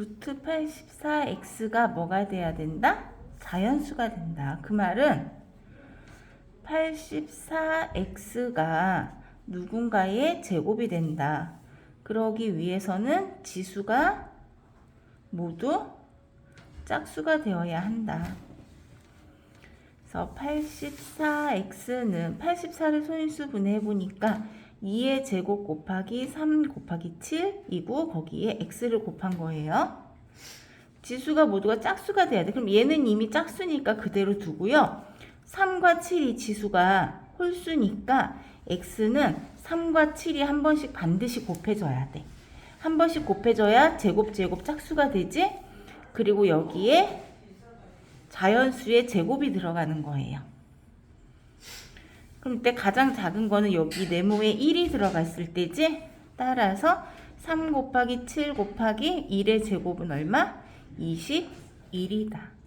루트 84x가 뭐가 돼야 된다? 자연수가 된다. 그 말은 84x가 누군가의 제곱이 된다. 그러기 위해서는 지수가 모두 짝수가 되어야 한다. 그래서 84x는 84를 소인수 분해해 보니까 2의 제곱 곱하기 3 곱하기 7이고 거기에 x를 곱한 거예요. 지수가 모두가 짝수가 돼야 돼. 그럼 얘는 이미 짝수니까 그대로 두고요. 3과 7이 지수가 홀수니까 x는 3과 7이 한 번씩 반드시 곱해져야 돼. 한 번씩 곱해져야 제곱 제곱 짝수가 되지. 그리고 여기에 자연수의 제곱이 들어가는 거예요. 그럼 이때 가장 작은 거는 여기 네모에 1이 들어갔을 때지. 따라서 3 곱하기 7 곱하기 1의 제곱은 얼마? 21이다.